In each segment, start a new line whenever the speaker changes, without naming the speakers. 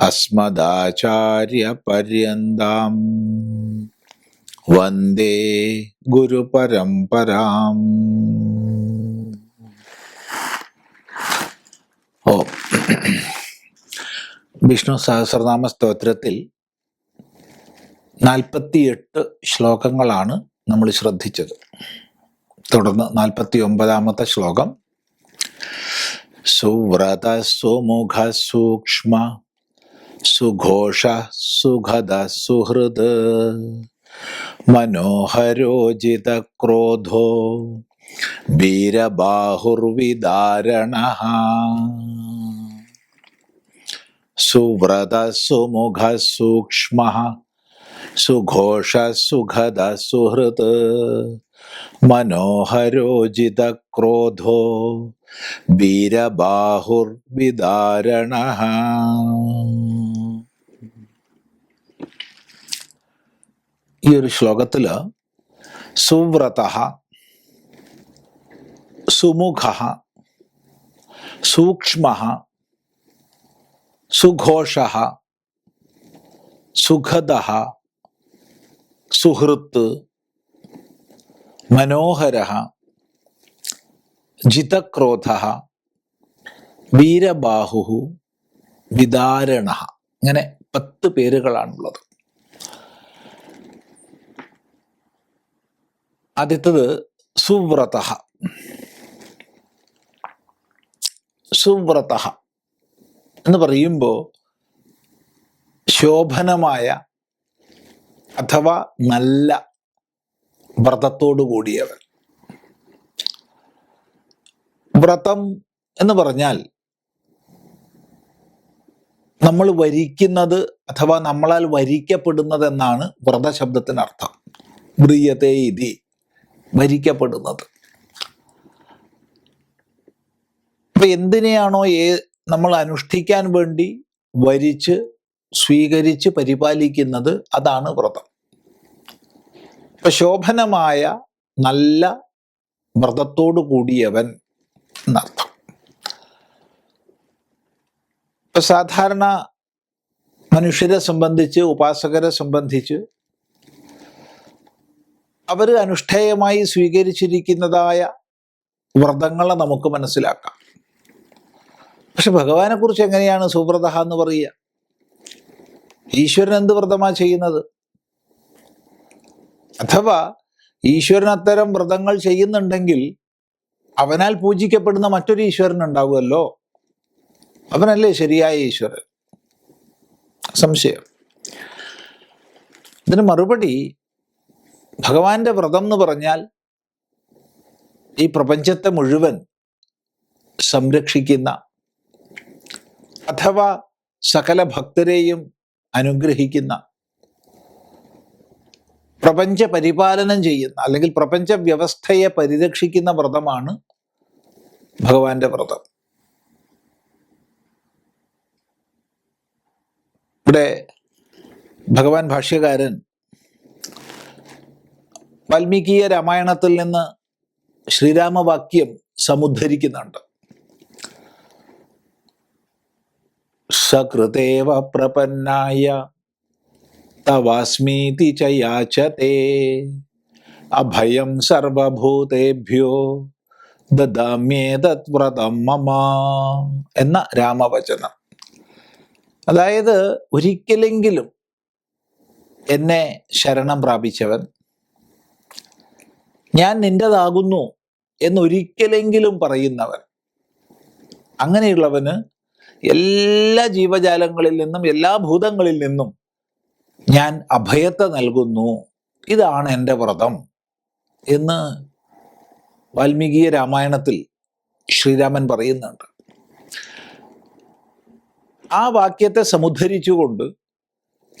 അസ്മദാചാര്യപര്യന്താം. വന്ദേ ഗുരുപരംപരാം ഓ. വിഷ്ണു സഹസ്രനാമ സ്തോത്രത്തിൽ നാൽപ്പത്തിയെട്ട് ശ്ലോകങ്ങളാണ് നമ്മൾ ശ്രദ്ധിച്ചത്. തുടർന്ന് നാൽപ്പത്തി ഒമ്പതാമത്തെ ശ്ലോകം. സുവ്രത സുമുഖ സൂക്ഷ്മ സുഘോഷ സുഖദ സുഹൃത് മനോഹരോജിത ക്രോധോ വീരബാഹുർവിദാരണ സുവ്രത സുമുഖ സൂക്ഷ്മ സുഘോഷ സുഖദ സുഹൃത് മനോഹരോജിത ക്രോധോ വീരബാഹുർവിദാരണ ഈ ഒരു ശ്ലോകത്തിൽ സുവ്രത സുമുഖ സൂക്ഷ്മ സുഘോഷ സുഖദ സുഹൃത്ത് മനോഹര ജിതക്രോധ വീരബാഹു വിദാരണ. ഇങ്ങനെ പത്ത് പേരുകളാണുള്ളത്. ആദ്യത്തത് സുവ്രത സുവ്രത എന്ന് പറയുമ്പോൾ ശോഭനമായ അഥവാ നല്ല വ്രതത്തോടു കൂടിയവൻ. വ്രതം എന്ന് പറഞ്ഞാൽ നമ്മൾ വരിക്കുന്നത് അഥവാ നമ്മളാൽ വരിക്കപ്പെടുന്നത് എന്നാണ് വ്രതശബ്ദത്തിനർത്ഥം. മ്രിയത്തെ ഇതി. വരിക്കപ്പെടുന്നത് അപ്പൊ എന്തിനെയാണോ ഏ നമ്മൾ അനുഷ്ഠിക്കാൻ വേണ്ടി വരിച്ച് സ്വീകരിച്ച് പരിപാലിക്കുന്നത് അതാണ് വ്രതം. ഇപ്പൊ ശോഭനമായ നല്ല വ്രതത്തോടു കൂടിയവൻ എന്നർത്ഥം. ഇപ്പൊ സാധാരണ മനുഷ്യരെ സംബന്ധിച്ച് ഉപാസകരെ സംബന്ധിച്ച് അവർ അനുഷ്ഠേയമായി സ്വീകരിച്ചിരിക്കുന്നതായ വ്രതങ്ങളെ നമുക്ക് മനസ്സിലാക്കാം. പക്ഷെ ഭഗവാനെ കുറിച്ച് എങ്ങനെയാണ് സുവ്രത എന്ന് പറയുക? ഈശ്വരൻ എന്ത് വ്രതമാ ചെയ്യുന്നത്? അഥവാ ഈശ്വരൻ അത്തരം വ്രതങ്ങൾ ചെയ്യുന്നുണ്ടെങ്കിൽ അവനാൽ പൂജിക്കപ്പെടുന്ന മറ്റൊരു ഈശ്വരൻ ഉണ്ടാവുമല്ലോ? അവനല്ലേ ശരിയായ ഈശ്വരൻ? സംശയം. ഇതിന് മറുപടി ഭഗവാന്റെ വ്രതം എന്ന് പറഞ്ഞാൽ ഈ പ്രപഞ്ചത്തെ മുഴുവൻ സംരക്ഷിക്കുന്ന അഥവാ സകല ഭക്തരെയും അനുഗ്രഹിക്കുന്ന പ്രപഞ്ച പരിപാലനം ചെയ്യുന്ന അല്ലെങ്കിൽ പ്രപഞ്ച വ്യവസ്ഥയെ പരിരക്ഷിക്കുന്ന വ്രതമാണ് ഭഗവാന്റെ വ്രതം. ഇവിടെ ഭഗവാൻ ഭാഷ്യകാരൻ വാൽമീകീയ രാമായണത്തിൽ നിന്ന് ശ്രീരാമവാക്യം സമുദ്ധരിക്കുന്നുണ്ട്. സകൃതേവ പ്രപന്നായ തവാസ്മീതി ചയാചതേ അഭയം സർവഭൂതേഭ്യോ ദദാമ്യേതത് മമ എന്ന രാമവചനം. അതായത് ഒരിക്കലെങ്കിലും എന്നെ ശരണം പ്രാപിച്ചവൻ ഞാൻ നിന്റേതാകുന്നു എന്നൊരിക്കലെങ്കിലും പറയുന്നവൻ. അങ്ങനെയുള്ളവന് എല്ലാ ജീവജാലങ്ങളിൽ നിന്നും എല്ലാ ഭൂതങ്ങളിൽ നിന്നും ഞാൻ അഭയത്തെ നൽകുന്നു. ഇതാണ് എന്റെ വ്രതം എന്ന് വാൽമീകീയ രാമായണത്തിൽ ശ്രീരാമൻ പറയുന്നുണ്ട്. ആ വാക്യത്തെ സമുദ്ധരിച്ചുകൊണ്ട്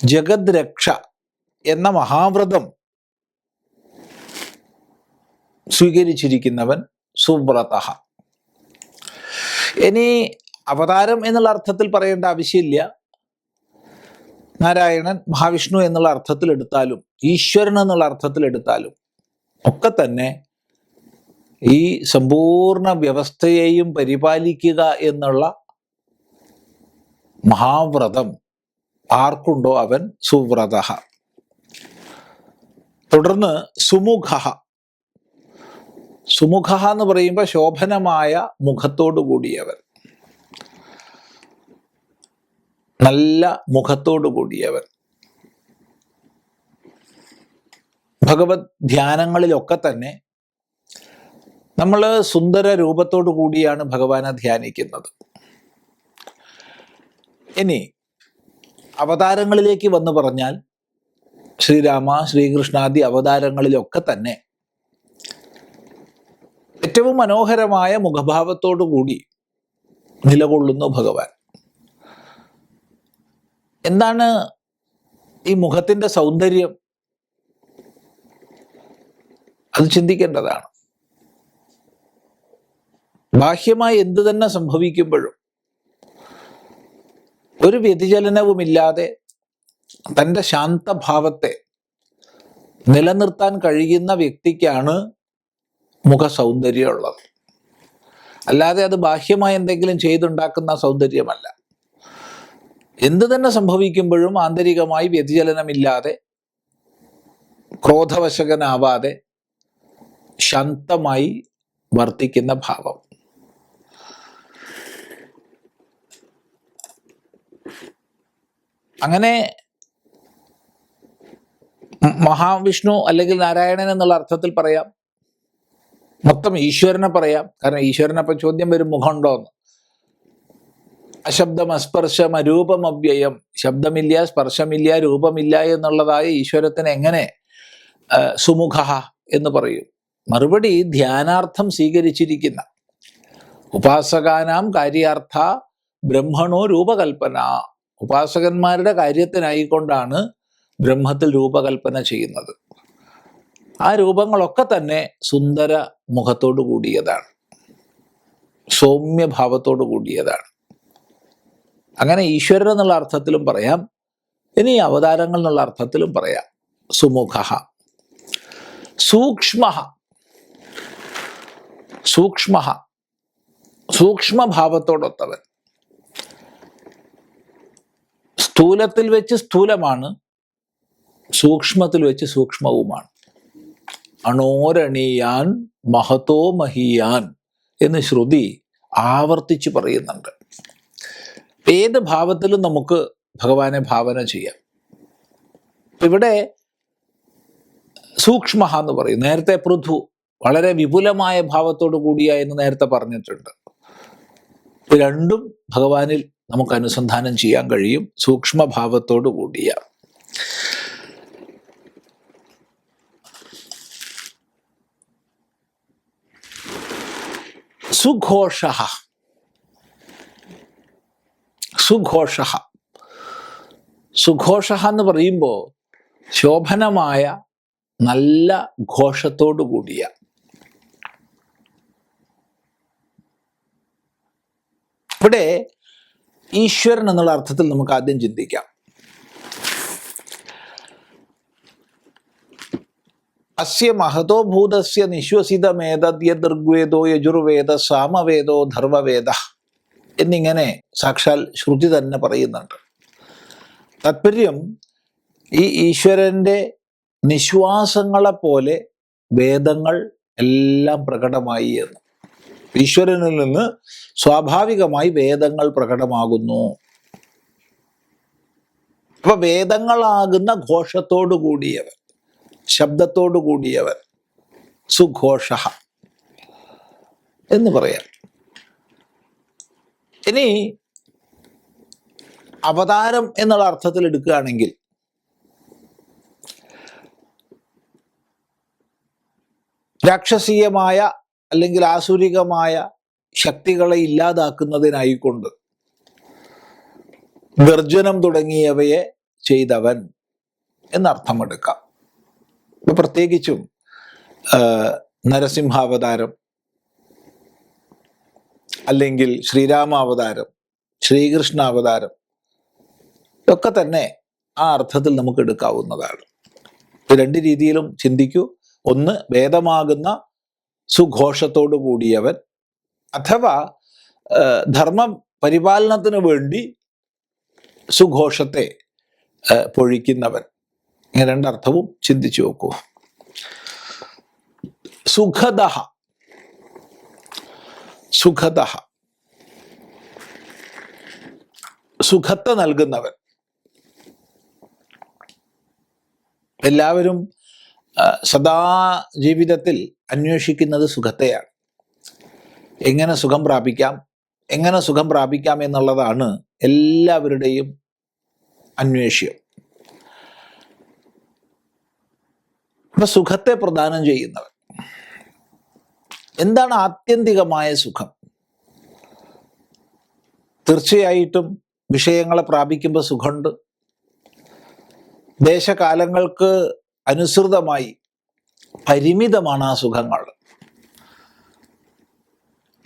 ജഗദ്രക്ഷ എന്ന മഹാവ്രതം സ്വീകരിച്ചിരിക്കുന്നവൻ സുബ്രത ഇനി അവതാരം എന്നുള്ള അർത്ഥത്തിൽ പറയേണ്ട ആവശ്യമില്ല. നാരായണൻ മഹാവിഷ്ണു എന്നുള്ള അർത്ഥത്തിൽ എടുത്താലും ഈശ്വരൻ എന്നുള്ള അർത്ഥത്തിൽ എടുത്താലും ഒക്കെ തന്നെ ഈ സമ്പൂർണ വ്യവസ്ഥയെയും പരിപാലിക്കുക എന്നുള്ള മഹാവ്രതം ആർക്കുണ്ടോ അവൻ സുവ്രത തുടർന്ന് സുമുഖ സുമുഖ എന്ന് പറയുമ്പോൾ ശോഭനമായ മുഖത്തോടു കൂടിയവൻ. നല്ല മുഖത്തോടു കൂടിയവൻ. ഭഗവത് ധ്യാനങ്ങളിലൊക്കെ തന്നെ നമ്മൾ സുന്ദര രൂപത്തോടു കൂടിയാണ് ഭഗവാനെ ധ്യാനിക്കുന്നത്. ഇനി അവതാരങ്ങളിലേക്ക് വന്നു പറഞ്ഞാൽ ശ്രീരാമ ശ്രീകൃഷ്ണാദി അവതാരങ്ങളിലൊക്കെ തന്നെ ഏറ്റവും മനോഹരമായ മുഖഭാവത്തോടു കൂടി നിലകൊള്ളുന്നു ഭഗവാൻ. എന്താണ് ഈ മുഖത്തിന്റെ സൗന്ദര്യം? അത് ചിന്തിക്കേണ്ടതാണ്. ബാഹ്യമായി എന്തു തന്നെ സംഭവിക്കുമ്പോഴും ഒരു വ്യതിചലനവുമില്ലാതെ തന്റെ ശാന്തഭാവത്തെ നിലനിർത്താൻ കഴിയുന്ന വ്യക്തിക്കാണ് മുഖ സൗന്ദര്യമുള്ളത് അല്ലാതെ അത് ബാഹ്യമായി എന്തെങ്കിലും ചെയ്തുണ്ടാക്കുന്ന സൗന്ദര്യമല്ല. എന്ത് തന്നെ സംഭവിക്കുമ്പോഴും ആന്തരികമായി വ്യതിചലനമില്ലാതെ ക്രോധവശകനാവാതെ ശാന്തമായി വർത്തിക്കുന്ന ഭാവം. അങ്ങനെ മഹാവിഷ്ണു അല്ലെങ്കിൽ നാരായണൻ എന്നുള്ള അർത്ഥത്തിൽ പറയാം മൊത്തം ഈശ്വരനെ പറയാം. കാരണം ഈശ്വരനപ്പം ചോദ്യം വരും മുഖമുണ്ടോ എന്ന് അശബ്ദം അസ്പർശം അരൂപം അവ്യയം. ശബ്ദമില്ല സ്പർശമില്ല രൂപമില്ല എന്നുള്ളതായ ഈശ്വരത്തിന് എങ്ങനെ സുമുഖ എന്ന് പറയും. മറുപടി ധ്യാനാർത്ഥം സ്വീകരിച്ചിരിക്കുന്ന. ഉപാസകാനാം കാര്യാർത്ഥ ബ്രഹ്മണോ രൂപകൽപ്പന. ഉപാസകന്മാരുടെ കാര്യത്തിനായിക്കൊണ്ടാണ് ബ്രഹ്മത്തിൽ രൂപകൽപ്പന ചെയ്യുന്നത്. ആ രൂപങ്ങളൊക്കെ തന്നെ സുന്ദര മുഖത്തോടു കൂടിയതാണ്. സൗമ്യഭാവത്തോടു കൂടിയതാണ്. അങ്ങനെ ഈശ്വരൻ എന്നുള്ള അർത്ഥത്തിലും പറയാം. ഇനി അവതാരങ്ങൾ എന്നുള്ള അർത്ഥത്തിലും പറയാം. സുമുഖ. സൂക്ഷ്മ. സൂക്ഷ്മ. സൂക്ഷ്മഭാവത്തോടൊത്തവൻ. സ്ഥൂലത്തിൽ വെച്ച് സ്ഥൂലമാണ്. സൂക്ഷ്മത്തിൽ വെച്ച് സൂക്ഷ്മവുമാണ്. അണോരണീയാൻ മഹത്തോ മഹീയാൻ എന്ന് ശ്രുതി ആവർത്തിച്ച് പറയുന്നുണ്ട്. ഏത് ഭാവത്തിലും നമുക്ക് ഭഗവാനെ ഭാവന ചെയ്യാം. ഇവിടെ സൂക്ഷ്മ എന്ന് പറയും. നേരത്തെ പൃഥു വളരെ വിപുലമായ ഭാവത്തോടു കൂടിയ എന്ന് നേരത്തെ പറഞ്ഞിട്ടുണ്ട്. രണ്ടും ഭഗവാനിൽ നമുക്ക് അനുസന്ധാനം ചെയ്യാൻ കഴിയും. സൂക്ഷ്മഭാവത്തോടു കൂടിയ. സുഘോഷ സുഘോഷ സുഘോഷ എന്ന് പറയുമ്പോൾ ശോഭനമായ നല്ല ഘോഷത്തോടു കൂടിയ. ഇവിടെ ഈശ്വരൻ എന്നുള്ള അർത്ഥത്തിൽ നമുക്ക് ആദ്യം ചിന്തിക്കാം. അസ്യ മഹതോ ഭൂതസ്യ നിശ്വസിതമേതദ്യദൃഗ്വേദോ യജുർവേദ സാമവേദോ ധർമ്മവേദ എന്നിങ്ങനെ സാക്ഷാൽ ശ്രുതി തന്നെ പറയുന്നുണ്ട്. താത്പര്യം ഈ ഈശ്വരന്റെ നിശ്വാസങ്ങളെപ്പോലെ വേദങ്ങൾ എല്ലാം പ്രകടമായി എന്ന്. ഈശ്വരനിൽ നിന്ന് സ്വാഭാവികമായി വേദങ്ങൾ പ്രകടമാകുന്നു. അപ്പൊ വേദങ്ങളാകുന്ന ഘോഷത്തോടു കൂടിയവൻ ശബ്ദത്തോടു കൂടിയവൻ സുഘോഷ എന്ന് പറയാം. ഇനി അവതാരം എന്നുള്ള അർത്ഥത്തിൽ എടുക്കുകയാണെങ്കിൽ രാക്ഷസീയമായ അല്ലെങ്കിൽ ആസുരികമായ ശക്തികളെ ഇല്ലാതാക്കുന്നതിനായിക്കൊണ്ട് ഗർജനം തുടങ്ങിയവയെ ചെയ്തവൻ എന്നർത്ഥമെടുക്കാം ഇപ്പൊ പ്രത്യേകിച്ചും നരസിംഹാവതാരം അല്ലെങ്കിൽ ശ്രീരാമാവതാരം ശ്രീകൃഷ്ണാവതാരം ഇതൊക്കെ തന്നെ ആ അർത്ഥത്തിൽ നമുക്ക് എടുക്കാവുന്നതാണ്. രണ്ട് രീതിയിലും ചിന്തിക്കൂ. ഒന്ന് വേദമാകുന്ന സുഘോഷത്തോടു കൂടിയവൻ അഥവാ ധർമ്മ പരിപാലനത്തിന് വേണ്ടി സുഘോഷത്തെ പൊഴിക്കുന്നവൻ. ഇങ്ങനെ രണ്ടർത്ഥവും ചിന്തിച്ചു നോക്കൂ. സുഖദ സുഖദ സുഖത്തെ നൽകുന്നവൻ. എല്ലാവരും സദാ ജീവിതത്തിൽ അന്വേഷിക്കുന്നത് സുഖത്തെയാണ്. എങ്ങനെ സുഖം പ്രാപിക്കാം എങ്ങനെ സുഖം പ്രാപിക്കാം എന്നുള്ളതാണ് എല്ലാവരുടെയും അന്വേഷ്യം. അപ്പൊ സുഖത്തെ പ്രദാനം ചെയ്യുന്നവൻ. എന്താണ് ആത്യന്തികമായ സുഖം? തീർച്ചയായിട്ടും വിഷയങ്ങളെ പ്രാപിക്കുമ്പോൾ സുഖമുണ്ട്. ദേശകാലങ്ങൾക്ക് അനുസൃതമായി പരിമിതമാണ് ആ സുഖങ്ങൾ.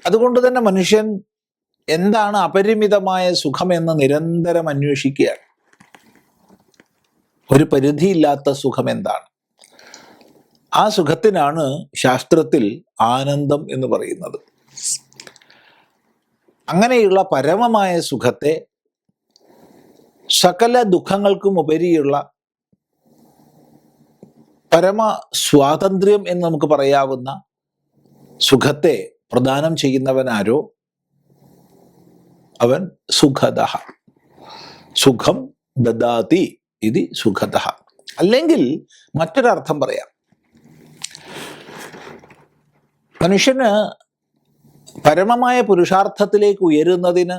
അതുകൊണ്ട് തന്നെ മനുഷ്യൻ എന്താണ് അപരിമിതമായ സുഖമെന്ന് നിരന്തരം അന്വേഷിക്കുകയാണ്. ഒരു പരിധിയില്ലാത്ത സുഖം എന്താണ്? ആ സുഖത്തിനാണ് ശാസ്ത്രത്തിൽ ആനന്ദം എന്ന് പറയുന്നത്. അങ്ങനെയുള്ള പരമമായ സുഖത്തെ സകല ദുഃഖങ്ങൾക്കും ഉപരിയുള്ള പരമ സ്വാതന്ത്ര്യം എന്ന് നമുക്ക് പറയാവുന്ന സുഖത്തെ പ്രദാനം ചെയ്യുന്നവനാരോ? അവൻ സുഖത സുഖം ദദാതി ഇത് സുഖത അല്ലെങ്കിൽ മറ്റൊരർത്ഥം പറയാം. മനുഷ്യന് പരമമായ പുരുഷാർത്ഥത്തിലേക്ക് ഉയരുന്നതിന്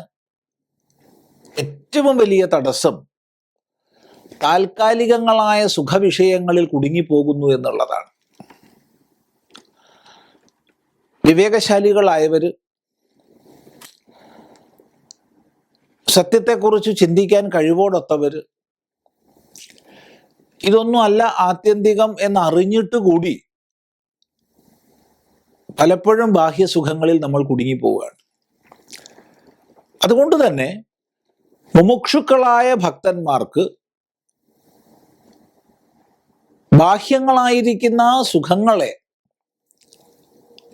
ഏറ്റവും വലിയ തടസ്സം താൽക്കാലികങ്ങളായ സുഖവിഷയങ്ങളിൽ കുടുങ്ങിപ്പോകുന്നു എന്നുള്ളതാണ്. വിവേകശാലികളായവർ സത്യത്തെക്കുറിച്ച് ചിന്തിക്കാൻ കഴിവോടൊത്തവർ ഇതൊന്നുമല്ല ആത്യന്തികം എന്ന് അറിഞ്ഞിട്ട് കൂടി പലപ്പോഴും ബാഹ്യസുഖങ്ങളിൽ നമ്മൾ കുടുങ്ങിപ്പോവുകയാണ്. അതുകൊണ്ട് തന്നെ മുമുക്ഷുക്കളായ ഭക്തന്മാർക്ക് ബാഹ്യങ്ങളായിരിക്കുന്ന സുഖങ്ങളെ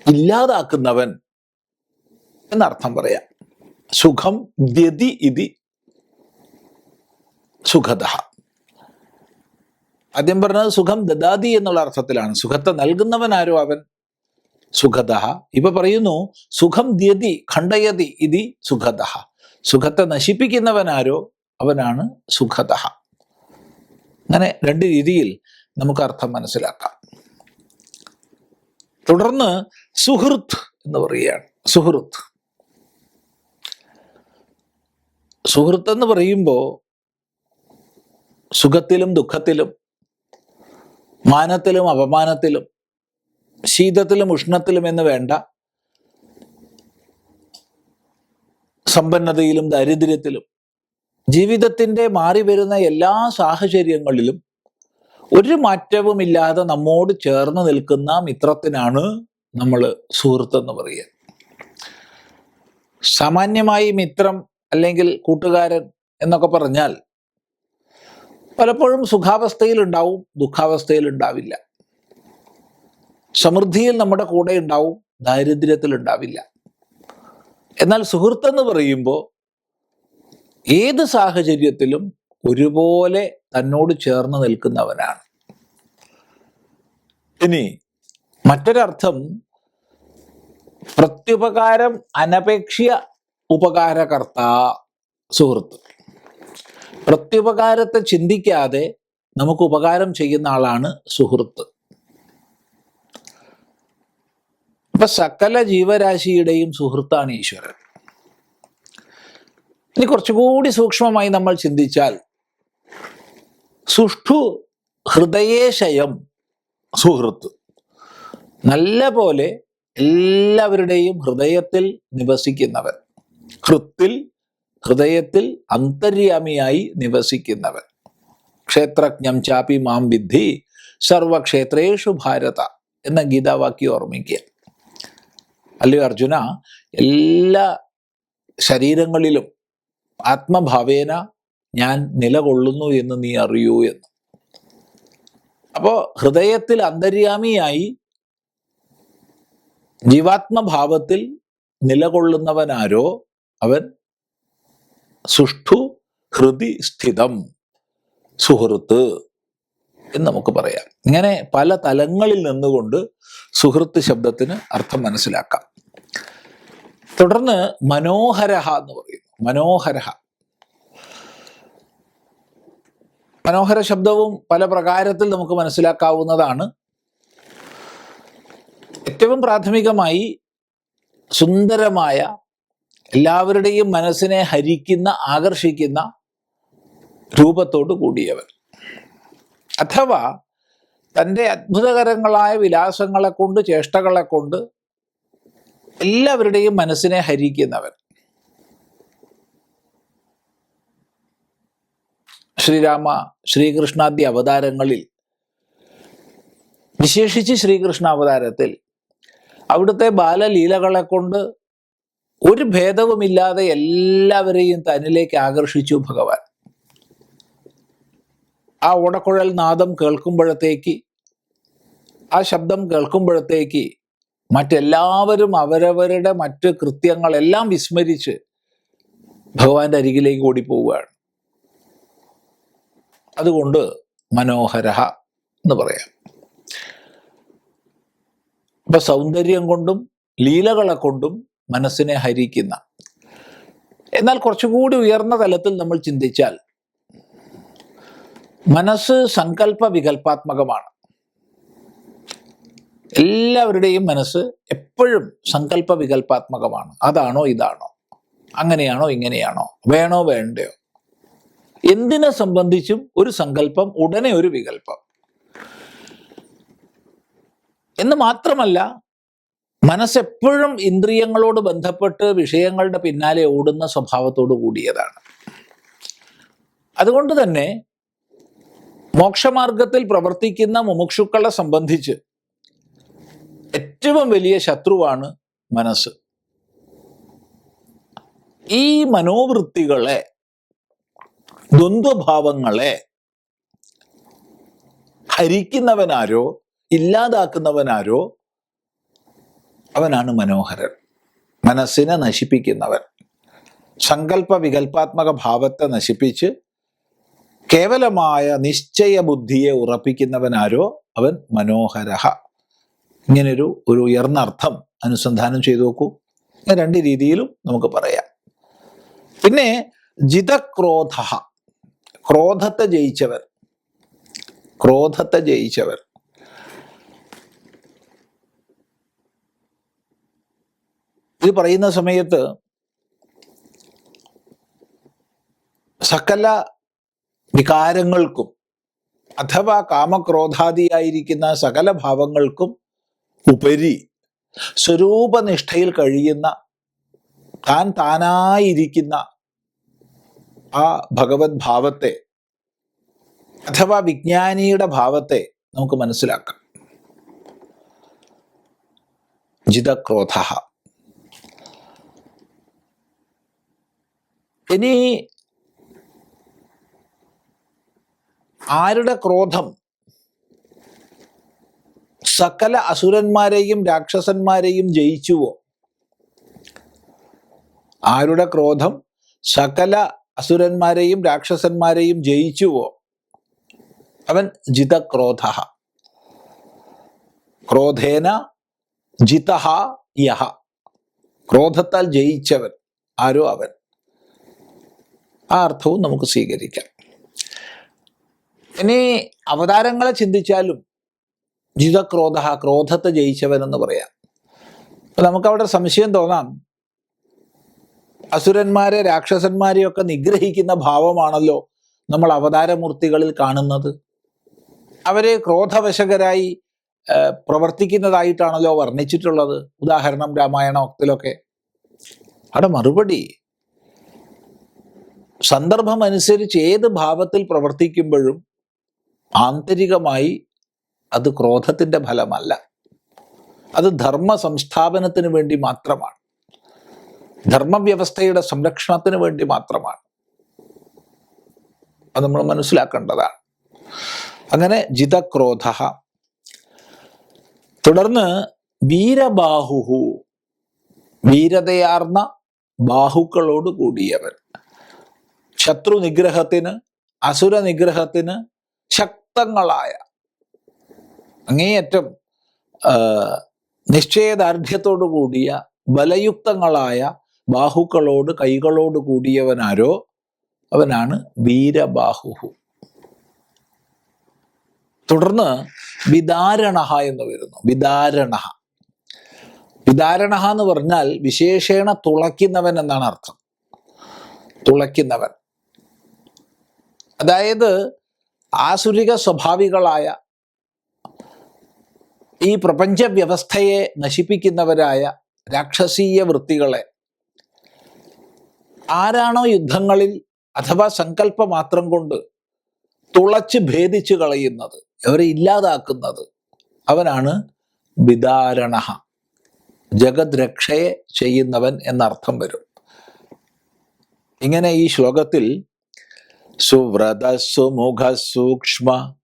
ഇല്ലാതാക്കുന്നവൻ എന്നർത്ഥം പറയാം. സുഖം വ്യതി ഇതി സുഖത ആദ്യം പറഞ്ഞത് സുഖം ദദാതി എന്നുള്ള അർത്ഥത്തിലാണ്. സുഖത്തെ നൽകുന്നവൻ ആരോ അവൻ? സുഖത ഇവ പറയുന്നു സുഖം ദ്യതി ഖണ്ഡയതി ഇതി സുഖത സുഖത്തെ നശിപ്പിക്കുന്നവനാരോ അവനാണ് സുഖത അങ്ങനെ രണ്ട് രീതിയിൽ നമുക്ക് അർത്ഥം മനസ്സിലാക്കാം. തുടർന്ന് സുഹൃത്ത് എന്ന് പറയുകയാണ്. സുഹൃത്ത്. സുഹൃത്ത് എന്ന് പറയുമ്പോൾ സുഖത്തിലും ദുഃഖത്തിലും മാനത്തിലും അപമാനത്തിലും ശീതത്തിലും ഉഷ്ണത്തിലും എന്ന് വേണ്ട. സമ്പന്നതയിലും ദാരിദ്ര്യത്തിലും. ജീവിതത്തിന്റെ മാറി വരുന്ന എല്ലാ സാഹചര്യങ്ങളിലും ഒരു മാറ്റവുമില്ലാതെ നമ്മോട് ചേർന്ന് നിൽക്കുന്ന മിത്രത്തിനാണ് നമ്മൾ സുഹൃത്തെന്ന് പറയുക. സാമാന്യമായി മിത്രം അല്ലെങ്കിൽ കൂട്ടുകാരൻ എന്നൊക്കെ പറഞ്ഞാൽ പലപ്പോഴും സുഖാവസ്ഥയിലുണ്ടാവും ദുഃഖാവസ്ഥയിലുണ്ടാവില്ല. സമൃദ്ധിയിൽ നമ്മുടെ കൂടെ ഉണ്ടാവും ദാരിദ്ര്യത്തിൽ ഉണ്ടാവില്ല. എന്നാൽ സുഹൃത്തെന്ന് പറയുമ്പോൾ ഏത് സാഹചര്യത്തിലും ഒരുപോലെ തന്നോട് ചേർന്ന് നിൽക്കുന്നവനാണ്. ഇനി മറ്റൊരർത്ഥം പ്രത്യുപകാരം അനപേക്ഷ്യ ഉപകാരകർത്ത സുഹൃത്ത്. പ്രത്യുപകാരത്തെ ചിന്തിക്കാതെ നമുക്ക് ഉപകാരം ചെയ്യുന്ന ആളാണ് സുഹൃത്ത്. അപ്പൊ സകല ജീവരാശിയുടെയും സുഹൃത്താണ് ഈശ്വരൻ. ഇനി കുറച്ചുകൂടി സൂക്ഷ്മമായി നമ്മൾ ചിന്തിച്ചാൽ സുഷ്ഠു ഹൃദയേശയം സുഹൃത്ത്. നല്ല പോലെ എല്ലാവരുടെയും ഹൃദയത്തിൽ നിവസിക്കുന്നവൻ. ഹൃത്തിൽ ഹൃദയത്തിൽ അന്തര്യാമിയായി നിവസിക്കുന്നവൻ. ക്ഷേത്രജ്ഞം ചാപി മാം വിദ്ധി സർവക്ഷേത്രേഷു ഭാരത എന്ന ഗീതാവാക്യം ഓർമ്മിക്കുക. അല്ലയോ അർജുന? എല്ലാ ശരീരങ്ങളിലും ആത്മഭാവേന ഞാൻ നിലകൊള്ളുന്നു എന്ന് നീ അറിയൂ എന്ന്. അപ്പോൾ ഹൃദയത്തിൽ അന്തര്യാമിയായി ജീവാത്മഭാവത്തിൽ നിലകൊള്ളുന്നവനാരോ അവൻ? സുഷ്ഠു ഹൃദി സ്ഥിതം സുഹൃത്ത് എന്ന് നമുക്ക് പറയാം. ഇങ്ങനെ പല തലങ്ങളിൽ നിന്നുകൊണ്ട് സുഹൃത്ത് ശബ്ദത്തിന് അർത്ഥം മനസ്സിലാക്കാം. തുടർന്ന് മനോഹരഹ എന്ന് പറയുന്നു. മനോഹരഹ. മനോഹര ശബ്ദവും പല പ്രകാരത്തിൽ നമുക്ക് മനസ്സിലാക്കാവുന്നതാണ്. ഏറ്റവും പ്രാഥമികമായി സുന്ദരമായ എല്ലാവരുടെയും മനസ്സിനെ ഹരിക്കുന്ന ആകർഷിക്കുന്ന രൂപത്തോട് കൂടിയവൻ. അഥവാ തന്റെ അത്ഭുതകരങ്ങളായ വിലാസങ്ങളെ കൊണ്ട് ചേഷ്ടകളെ കൊണ്ട് എല്ലാവരുടെയും മനസ്സിനെ ഹരിക്കുന്നവൻ. ശ്രീരാമ ശ്രീകൃഷ്ണാദി അവതാരങ്ങളിൽ വിശേഷിച്ച് ശ്രീകൃഷ്ണ അവതാരത്തിൽ അവിടുത്തെ ബാലലീലകളെ കൊണ്ട് ഒരു ഭേദവുമില്ലാതെ എല്ലാവരെയും തന്നിലേക്ക് ആകർഷിച്ചു ഭഗവാൻ. ആ ഓടക്കുഴൽ നാദം കേൾക്കുമ്പോഴത്തേക്ക് ആ ശബ്ദം കേൾക്കുമ്പോഴത്തേക്ക് മറ്റെല്ലാവരും അവരവരുടെ മറ്റ് കൃത്യങ്ങളെല്ലാം വിസ്മരിച്ച് ഭഗവാന്റെ അരികിലേക്ക് ഓടിപ്പോവുകയാണ്. അതുകൊണ്ട് മനോഹര എന്ന് പറയാം. അപ്പൊ സൗന്ദര്യം കൊണ്ടും ലീലകളെ കൊണ്ടും മനസ്സിനെ ഹരിക്കുന്ന എന്നാൽ കുറച്ചുകൂടി ഉയർന്ന തലത്തിൽ നമ്മൾ ചിന്തിച്ചാൽ മനസ്സ് സങ്കല്പ വികല്പാത്മകമാണ് എല്ലാവരുടെയും മനസ്സ് എപ്പോഴും സങ്കല്പ വികല്പാത്മകമാണ് അതാണോ ഇതാണോ? അങ്ങനെയാണോ ഇങ്ങനെയാണോ? വേണോ വേണ്ടയോ? എന്തിനെ സംബന്ധിച്ചും ഒരു സങ്കല്പം ഉടനെ ഒരു വികല്പം. എന്ന് മാത്രമല്ല മനസ്സെപ്പോഴും ഇന്ദ്രിയങ്ങളോട് ബന്ധപ്പെട്ട് വിഷയങ്ങളുടെ പിന്നാലെ ഓടുന്ന സ്വഭാവത്തോട് കൂടിയതാണ്. അതുകൊണ്ട് തന്നെ മോക്ഷമാർഗത്തിൽ പ്രവർത്തിക്കുന്ന മുമുക്ഷുക്കളെ സംബന്ധിച്ച് ഏറ്റവും വലിയ ശത്രുവാണ് മനസ്സ്. ഈ മനോവൃത്തികളെ ദ്വന്ദ്വഭാവങ്ങളെ ഹരിക്കുന്നവനാരോ ഇല്ലാതാക്കുന്നവനാരോ അവനാണ് മനോഹരൻ. മനസ്സിനെ നശിപ്പിക്കുന്നവൻ. സങ്കല്പ വികല്പാത്മക ഭാവത്തെ നശിപ്പിച്ച് കേവലമായ നിശ്ചയ ബുദ്ധിയെ ഉറപ്പിക്കുന്നവനാരോ അവൻ മനോഹരഹ. ഇങ്ങനൊരു ഒരു ഉയർന്ന അർത്ഥം അനുസന്ധാനം ചെയ്തു നോക്കൂ. രണ്ട് രീതിയിലും നമുക്ക് പറയാം. പിന്നെ ജിതക്രോധ ക്രോധത്തെ ജയിച്ചവർ ക്രോധത്തെ ജയിച്ചവർ. ഇത് പറയുന്ന സമയത്ത് സകല വികാരങ്ങൾക്കും അഥവാ കാമക്രോധാദിയായിരിക്കുന്ന സകല ഭാവങ്ങൾക്കും ഉപരി സ്വരൂപനിഷ്ഠയിൽ കഴിയുന്ന താൻ താനായിരിക്കുന്ന ആ ഭഗവത് ഭാവത്തെ അഥവാ വിജ്ഞാനിയുടെ ഭാവത്തെ നമുക്ക് മനസ്സിലാക്കാം. ജിതക്രോധ. ഇനി ആരുടെ ക്രോധം സകല അസുരന്മാരെയും രാക്ഷസന്മാരെയും ജയിച്ചുവോ? ആരുടെ ക്രോധം? സകല അസുരന്മാരെയും രാക്ഷസന്മാരെയും ജയിച്ചുവോ? അവൻ ജിതക്രോധ. ക്രോധേന ജിത യഹ. ക്രോധത്താൽ ജയിച്ചവൻ ആരോ അവൻ? ആ അർത്ഥവും നമുക്ക് സ്വീകരിക്കാം. ഇനി അവതാരങ്ങളെ ചിന്തിച്ചാലും ജിതക്രോധ ക്രോധത്തെ ജയിച്ചവൻ എന്ന് പറയാം. നമുക്കവിടെ സംശയം തോന്നാം. അസുരന്മാരെ രാക്ഷസന്മാരെയൊക്കെ നിഗ്രഹിക്കുന്ന ഭാവമാണല്ലോ നമ്മൾ അവതാരമൂർത്തികളിൽ കാണുന്നത്. അവരെ ക്രോധവശകരായി പ്രവർത്തിക്കുന്നതായിട്ടാണല്ലോ വർണിച്ചിട്ടുള്ളത്. ഉദാഹരണം രാമായണത്തിലൊക്കെ അവിടെ മറുപടി. സന്ദർഭമനുസരിച്ച് ഏത് ഭാവത്തിൽ പ്രവർത്തിക്കുമ്പോഴും ആന്തരികമായി അത് ക്രോധത്തിന്റെ ഫലമല്ല. അത് ധർമ്മ സംസ്ഥാപനത്തിന് വേണ്ടി മാത്രമാണ്. ധർമ്മവ്യവസ്ഥയുടെ സംരക്ഷണത്തിന് വേണ്ടി മാത്രമാണ്. അത് നമ്മൾ മനസ്സിലാക്കേണ്ടതാണ്. അങ്ങനെ ജിതക്രോധ. തുടർന്ന് വീരബാഹുഹു. വീരതയാർന്ന ബാഹുക്കളോട് കൂടിയവൻ. ശത്രു നിഗ്രഹത്തിന് അസുര നിഗ്രഹത്തിന് ശക്തങ്ങളായ അങ്ങേയറ്റം നിശ്ചയദാർഢ്യത്തോടു കൂടിയ ബലയുക്തങ്ങളായ ബാഹുക്കളോട് കൈകളോട് കൂടിയവനാരോ അവനാണ് വീരബാഹുഹു. തുടർന്ന് വിദാരണ എന്ന് വരുന്നു. വിദാരണ വിദാരണ എന്ന് പറഞ്ഞാൽ വിശേഷേണ തുളയ്ക്കുന്നവൻ എന്നാണ് അർത്ഥം. തുളയ്ക്കുന്നവൻ. അതായത് ആസുരിക സ്വഭാവികളായ ഈ പ്രപഞ്ച വ്യവസ്ഥയെ നശിപ്പിക്കുന്നവരായ രാക്ഷസീയ വൃത്തികളെ ആരാണോ യുദ്ധങ്ങളിൽ അഥവാ സങ്കല്പ മാത്രം കൊണ്ട് തുളച്ച് ഭേദിച്ചു കളയുന്നത് അവരെ ഇല്ലാതാക്കുന്നത് അവനാണ് വിദാരണ ജഗത് രക്ഷയെ ചെയ്യുന്നവൻ എന്നർത്ഥം വരും. ഇങ്ങനെ ഈ ശ്ലോകത്തിൽ സുവ്രത സുമുഖ സൂക്ഷ്മ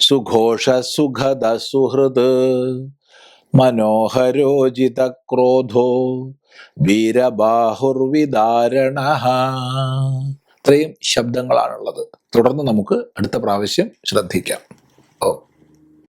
സുഘോഷ സുഖദ സുഹൃത് മനോഹരോജിത ക്രോധോ വീരബാഹുർവിദാരണ. ഇത്രയും ശബ്ദങ്ങളാണുള്ളത്. തുടർന്ന് നമുക്ക് അടുത്ത പ്രാവശ്യം ശ്രദ്ധിക്കാം.